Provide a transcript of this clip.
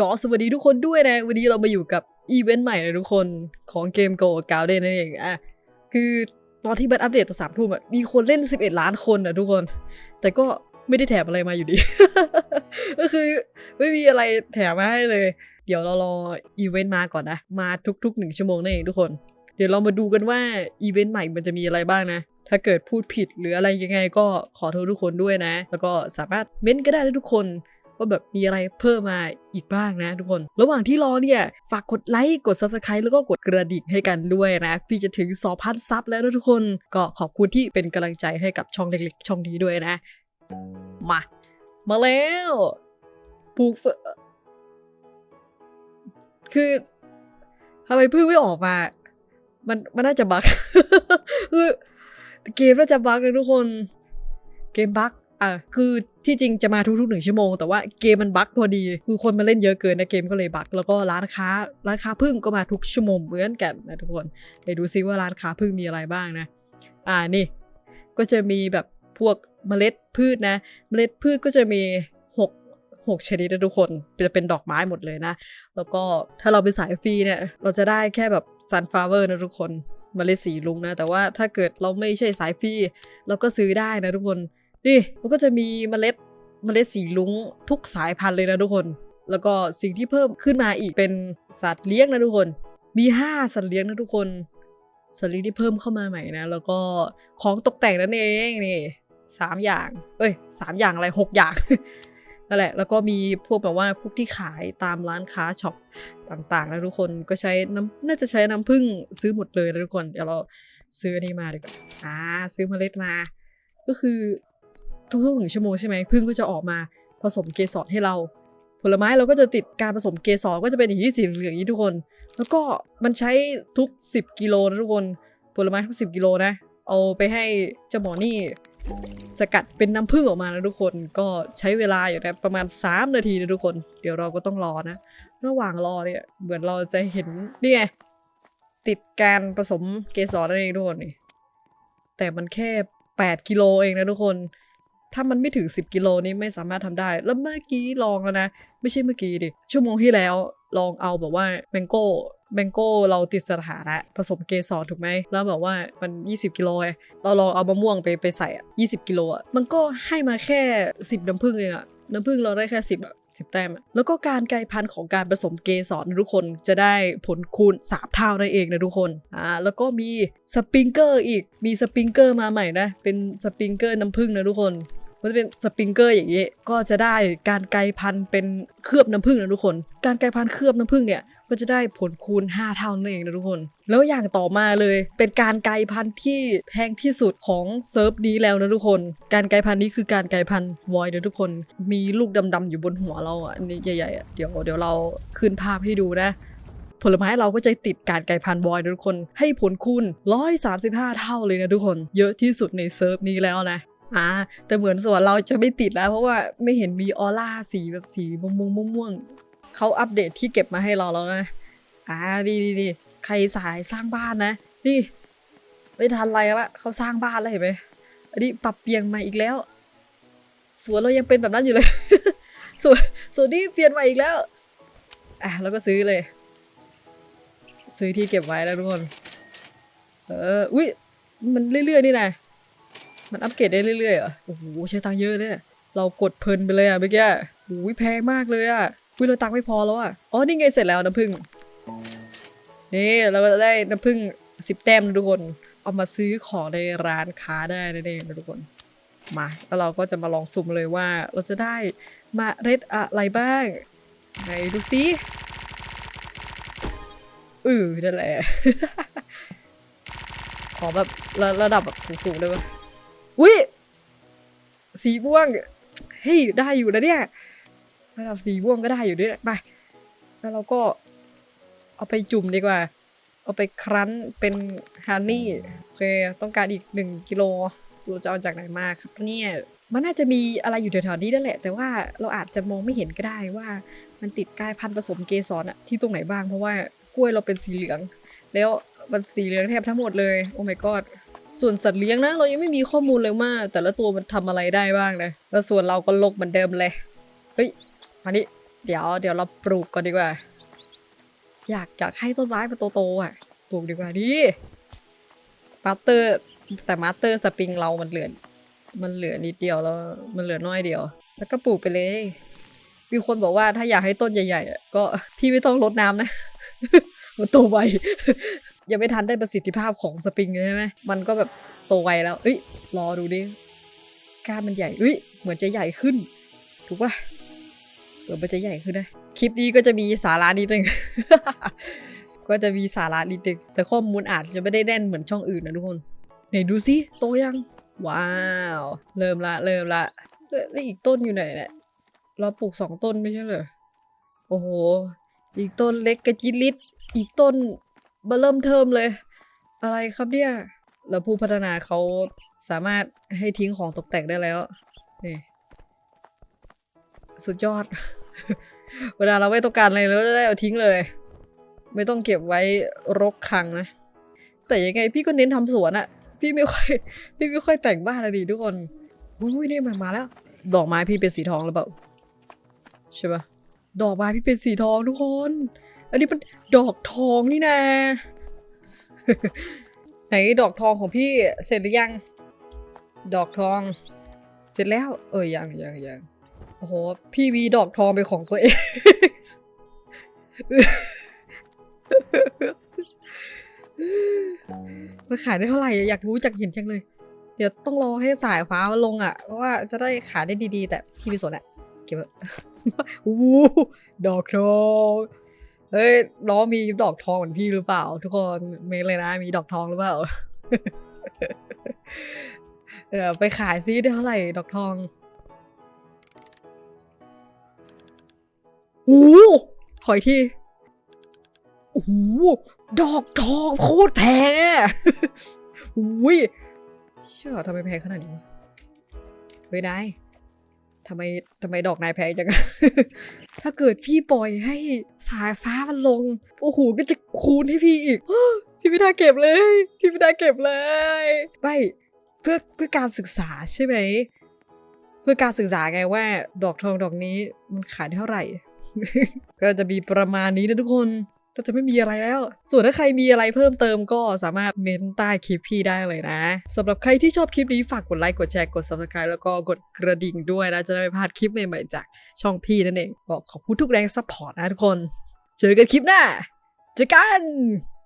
ก็สวัสดีทุกคนด้วยนะ วันนี้เรามาอยู่กับอีเวนต์ใหม่นะทุกคนของเกม Go g a r d e n นั่นเองอะคือตอนที่มันอัปเดตตัวสามทุ่มอะมีคนเล่น 11 ล้านคนอะทุกคน แต่ก็ไม่ได้แถมอะไรมาอยู่ดี ก็คือไม่มีอะไรแถมมาให้เลย เดี๋ยวเรารออีเวนต์มาก่อนนะ มาทุกๆหนึ่งชั่วโมงนั่นเองทุกคน เดี๋ยวเรามาดูกันว่าอีเวนต์ใหม่มันจะมีอะไรบ้างนะ ถ้าเกิดพูดผิดหรืออะไรยังไงก็ขอโทษทุกคนด้วยนะ แล้วก็สามารถเม้นต์ก็ได้นะทุกคน ว่าแบบมีอะไรเพิ่มมาอีกบ้างนะทุกคน ระหว่างที่รอเนี่ย ฝากกดไลค์กด subscribe แล้วก็กดกระดิ่งให้กันด้วยนะ พี่จะถึง 2,000 ซับแล้วนะทุกคน ก็ขอบคุณที่เป็นกำลังใจให้กับช่องเล็กๆ ช่องนี้ด้วยนะ มา มาแล้วปลูกเฟอคือทำไมเพิ่งไม่ออกมา มันมันน่าจะบั๊กคือเกมน่าจะบั๊กเลยทุกคน เกมบั๊ก อะคือที่จริงจะมาทุกๆหนึ่งชั่วโมง แต่ว่าเกมมันบั๊กพอดี คือคนมาเล่นเยอะเกินนะเกมก็เลยบั๊กแล้วก็ร้านค้าร้านค้าพึ่งก็มาทุกชั่วโมงเหมือนกันนะทุกคนไปดูซิว่าร้านค้าพึ่งมีอะไรบ้างนะ อ่านี่ ก็จะมีแบบพวกเมล็ดพืชนะ เมล็ดพืชก็จะมีหกหกชนิดนะทุกคนจะเป็นดอกไม้หมดเลยนะ แล้วก็ถ้าเราเป็นสายฟรีเนี่ย เราจะได้แค่แบบซันฟลาเวอร์นะทุกคนเมล็ดสีลุงนะ แต่ว่าถ้าเกิดเราไม่ใช่สายฟรีเราก็ซื้อได้นะทุกคน นี่มันก็จะมีเมล็ดเมล็ดสีลุงทุกสายพันธุ์เลยนะทุกคน แล้วก็สิ่งที่เพิ่มขึ้นมาอีกเป็นสัตว์เลี้ยงนะทุกคน มี 5 สัตว์เลี้ยงนะทุกคน สัตว์เลี้ยงที่เพิ่มเข้ามาใหม่นะ แล้วก็ของตกแต่งนั่นเองนี่สามอย่าง เอ้ยสามอย่างอะไรหกอย่างนั่นแหละ แล้วก็มีพวกแบบว่าพวกที่ขายตามร้านค้าช็อปต่างๆนะทุกคนก็ใช้น้ำน่าจะใช้น้ำผึ้งซื้อหมดเลยนะทุกคน เดี๋ยวเราซื้ออันนี้มาดีกว่าอ่าซื้อเมล็ดมา ก็คือ ทุกๆหนึ่งชั่วโมงใช่ไหมพึ่งก็จะออกมาผสมเกสรให้เรา ผลไม้เราก็จะติดการผสมเกสรก็จะเป็นอย่างนี้สีเหลืองอย่างนี้ทุกคน แล้วก็มันใช้ทุก 10 กิโลนะทุกคน ผลไม้ทุก 10 กิโลนะ เอาไปให้เจ้าหมอนี่สกัดเป็นน้ำผึ้งออกมานะทุกคนก็ใช้เวลาอยู่นะประมาณ 3 นาทีนะทุกคน เดี๋ยวเราก็ต้องรอนะ ระหว่างรอเนี่ยเหมือนเราจะเห็นนี่ไงติดการผสมเกสรนั่นเองทุกคนนี่แต่มันแค่ 8 กิโลเองนะทุกคน ถ้ามันไม่ถึง 10 กิโลนี้ไม่สามารถทำได้ แล้วเมื่อกี้ลองแล้วนะ ไม่ใช่เมื่อกี้ดิ ชั่วโมงที่แล้วลองเอาแบบว่าแมงโก้แมงโก้เราติดสถานะผสมเกสรถูกไหม แล้วแบบว่ามัน 20 กิโลไงเราลองเอามะม่วงไปไปใส่อะ20 กิโลอะมันก็ให้มาแค่ 10 น้ำผึ้งเองอะน้ำผึ้งเราได้แค่ 10อะ10แต้ม แล้วก็การกลายพันธุ์ของการผสมเกสรนะทุกคนจะได้ผลคูณ3เท่านั่นเองนะทุกคน อ่า แล้วก็มีสปริงเกอร์อีก มีสปริงเกอร์มาใหม่นะ เป็นสปริงเกอร์น้ำผึ้งนะทุกคน มันจะเป็นสปริงเกอร์อย่างนี้ ก็จะได้การไกลพันธุ์เป็นเคลือบน้ำผึ้งนะทุกคน การไกลพันธุ์เคลือบน้ำผึ้งเนี่ยก็จะได้ผลคูณ 5 เท่านั่นเองนะทุกคน แล้วอย่างต่อมาเลยเป็นการไกลพันธุ์ที่แพงที่สุดของเซิร์ฟนี้แล้วนะทุกคน การไกลพันธุ์นี้คือการไกลพันธุ์วอยนะทุกคน มีลูกดำๆอยู่บนหัวเราอะอันนี้ใหญ่ๆอะเดี๋ยวเดี๋ยวเราขึ้นภาพให้ดูนะผลไม้เราก็จะติดการไกลพันธุ์วอยนะทุกคน ให้ผลคูณ135 เท่าเลยนะทุกคน เยอะที่สุดในเซิร์ฟนี้แล้วนะ อ่าแต่เหมือนส่วนเราจะไม่ติดแล้ว เพราะว่าไม่เห็นมีออร่าสีแบบสีม่วงม่วงม่วงเขาอัปเดตที่เก็บมาให้เราแล้วนะอ่าดีดีดีใครสายสร้างบ้านนะ นี่ไม่ทันไรละเขาสร้างบ้านแล้วเห็นไหมอันนี้ปรับเปลี่ยนใหม่อีกแล้ว สวนเรายังเป็นแบบนั้นอยู่เลยสวนสวนนี้เปลี่ยนใหม่อีกแล้วอะเราก็ซื้อเลย ซื้อที่เก็บไว้แล้วทุกคนเอออุ้ยมันเรื่อยๆนี่นะ มันอัปเกรดได้เรื่อยๆเหรอโอ้โหใช้ตังค์เยอะเนี่ยเรากดเพลินไปเลยอะเมื่อกี้โอ้ยแพงมากเลยอะอุ้ยเราตังค์ไม่พอแล้วอะอ๋อนี่ไงเสร็จแล้วน้ำผึ้งนี่เราก็ได้น้ำผึ้งสิบแต้มนะทุกคนเอามาซื้อของในร้านค้าได้นั่นเองนะทุกคนมาแล้วเราก็จะมาลองสุ่มเลยว่าเราจะได้มาเร็ดอะไรบ้างไหนดูสิอือนั่นแหละ ขอแบบระระดับแบบสูงๆเลยปะ อุ้ยสีม่วงเฮ้ยได้อยู่นะเนี่ยระดับสีม่วงก็ได้อยู่ด้วยไปแล้วเราก็เอาไปจุ่มดีกว่า เอาไปครั้นเป็นฮันนี่โอเคต้องการอีกหนึ่งกิโลเราจะเอาจากไหนมาครับเนี่ยมันน่าจะมีอะไรอยู่แถวๆนี้นั่นแหละ แต่ว่าเราอาจจะมองไม่เห็นก็ได้ว่ามันติดกายพันธุ์ผสมเกสรอะที่ตรงไหนบ้างเพราะว่ากล้วยเราเป็นสีเหลือง แล้วมันสีเหลืองแทบทั้งหมดเลย โอ้ my god ส่วนสัตว์เลี้ยงนะ เรายังไม่มีข้อมูลเลยว่าแต่ละตัวมันทำอะไรได้บ้างนะแล้วส่วนเราก็ลกเหมือนเดิมเลยเฮ้ยมานี่เดี๋ยวเดี๋ยวเราปลูกก่อนดีกว่า อยากอยากให้ต้นไม้มันโตๆอะปลูกดีกว่าดิมาสเตอร์ แต่มาสเตอร์สปริงเรามันเหลือมันเหลือนิดเดียวแล้วมันเหลือน้อยเดียว แล้วก็ปลูกไปเลย มีคนบอกว่าถ้าอยากให้ต้นใหญ่ๆก็พี่ไม่ต้องรดน้ำนะ มันโตไว ยังไม่ทันได้ประสิทธิภาพของสปริงเลยใช่ไหมมันก็แบบโตไวแล้วเอ้ยรอดูดิก้านมันใหญ่เอ้ยเหมือนจะใหญ่ขึ้น ถูกปะเหมือนมันจะใหญ่ขึ้นนะคลิปนี้ก็จะมีสาระนิดนึงก็จะมีสาระนิดนึงแต่ข้อมูลอาจจะไม่ได้แน่นเหมือนช่องอื่นนะทุกคนไหนดูสิโตยัง ว้าว เริ่มละ เริ่มละแล้วอีกต้นอยู่ไหนเนี่ยเราปลูกสองต้นไม่ใช่เหรอโอ้โห อีกต้นเล็กกระจิลิดอีกต้น เบเริ่มเทิมเลย อะไรครับเนี่ย แล้วผู้พัฒนาเขาสามารถให้ทิ้งของตกแต่งได้แล้วนี่สุดยอด เวลาเราไม่ต้องการอะไรเราก็จะได้เอาทิ้งเลย ไม่ต้องเก็บไว้รกคังนะ แต่ยังไงพี่ก็เน้นทำสวนอะพี่ไม่ค่อย พี่ไม่ค่อยแต่งบ้านอะดิทุกคนอุ้ยนี่มันมาแล้ว ดอกไม้พี่เป็นสีทองหรือเปล่าใช่ปะดอกไม้พี่เป็นสีทองทุกคน อันนี้มันดอกทองนี่นะ ไหนดอกทองของพี่เสร็จหรือยัง ดอกทอง เสร็จแล้ว เออยังยังยังโอ้โห พี่มีดอกทองเป็นของตัวเองมันขายได้เท่าไหร่อยากรู้จากเห็นจังเลย เดี๋ยวต้องรอให้สายฟ้าลงอะ เพราะว่าจะได้ขายได้ดีๆ แต่พี่ไม่สนอะ เก็บไว้อู้ดอกทอง เฮ้ยน้องมีดอกทองเหมือนพี่หรือเปล่า ทุกคนเมนเลยนะ มีดอกทองหรือเปล่าเออไปขายซิได้เท่าไหร่ดอกทองโอ้หขออีกทีโอ้ดอกทองโคตรแพงอะอุ้ยเชื่อทำไมแพงขนาดนี้เฮ้ยนาย ทำไมทำไมดอกนายแพงจัง ถ้าเกิดพี่ปล่อยให้สายฟ้ามันลง โอ้โห ก็จะคูณให้พี่อีก พี่ไม่ได้เก็บเลย พี่ไม่ได้เก็บเลย ไม่ เพื่อเพื่อการศึกษาใช่ไหม เพื่อการศึกษาไงว่า ดอกทองดอกนี้มันขายได้เท่าไหร่ ก็จะมีประมาณนี้นะทุกคน ก็จะไม่มีอะไรแล้ว ส่วนถ้าใครมีอะไรเพิ่มเติมก็สามารถเมนใต้คลิปพี่ได้เลยนะสำหรับใครที่ชอบคลิปนี้ฝากกดไลค์กดแชร์กด subscribe แล้วก็กดกระดิ่งด้วยนะ จะได้ไม่พลาดคลิปใหม่ๆจากช่องพี่นั่นเองก็ขอบคุณทุกแรงซัพพอร์ตนะทุกคน เจอกันคลิปหน้าเจอกัน